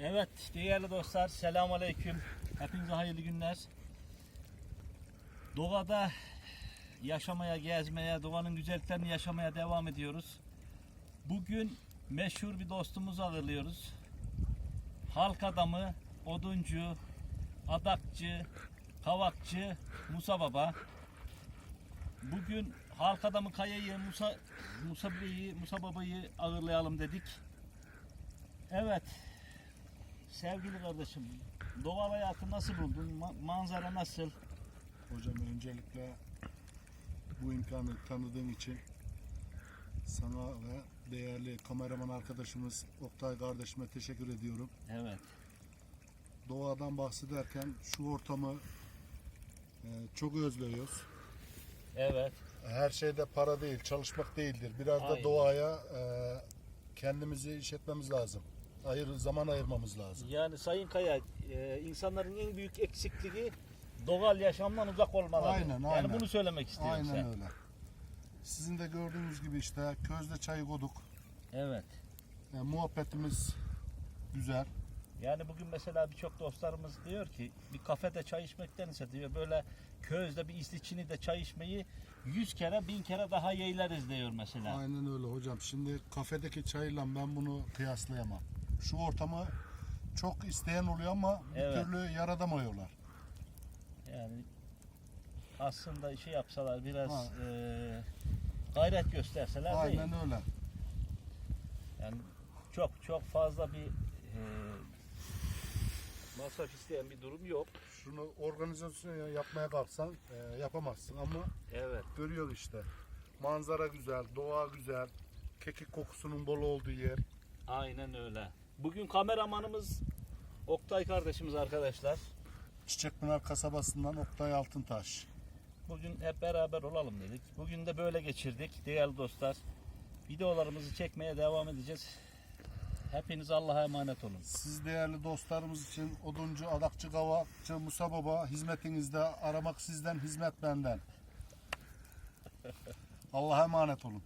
Evet değerli dostlar selamun aleyküm. Hepinize hayırlı günler. Doğada yaşamaya, gezmeye, doğanın güzelliklerini yaşamaya devam ediyoruz. Bugün meşhur bir dostumuzu ağırlıyoruz. Halk adamı, oduncu, adakçı, kavakçı Musa Baba. Bugün halk adamı Kaya'yı, Musa, Musa Bey'i, Musa Baba'yı ağırlayalım dedik. Evet, Sevgili kardeşim, doğal hayatı nasıl buldun? Ma- manzara nasıl? Hocam öncelikle bu imkanı tanıdığım için sana ve değerli kameraman arkadaşımız Oktay kardeşime teşekkür ediyorum. Evet, Doğadan bahsederken şu ortamı e, çok özlüyoruz. evet, Her şeyde para değil, çalışmak değildir. Biraz Aynen. da doğaya e, kendimizi işletmemiz lazım. Ayır, zaman ayırmamız lazım. Yani Sayın Kaya, e, insanların en büyük eksikliği doğal yaşamdan uzak olmaları. Aynen, Yani aynen. bunu söylemek istiyorum Aynen sen. öyle. Sizin de gördüğünüz gibi işte közde çayı koyduk. Evet. E, muhabbetimiz güzel. Yani bugün mesela birçok dostlarımız diyor ki bir kafede çay içmektense diyor böyle közde bir istiçini de çay içmeyi yüz kere bin kere daha yeğleriz diyor mesela. Aynen öyle hocam. Şimdi kafedeki çayla ben bunu kıyaslayamam. Şu ortamı çok isteyen oluyor ama bir Evet. türlü yaradamıyorlar. Yani aslında işi yapsalar biraz Ha. e, gayret gösterseler değil. Aynen öyle. Yani çok çok fazla bir e, masraf isteyen bir durum yok. Şunu organizasyon yapmaya kalksan e, yapamazsın ama Evet. görüyor işte. Manzara güzel, doğa güzel, kekik kokusunun bol olduğu yer. Aynen öyle. Bugün kameramanımız Oktay kardeşimiz arkadaşlar. Çiçekpınar kasabasından Oktay Altıntaş. Bugün hep beraber olalım dedik. Bugün de böyle geçirdik değerli dostlar. Videolarımızı çekmeye devam edeceğiz. Hepiniz Allah'a emanet olun. Siz değerli dostlarımız için oduncu, adakçı, kavakçı, Musa Baba hizmetinizde aramak sizden, hizmet benden. Allah'a emanet olun.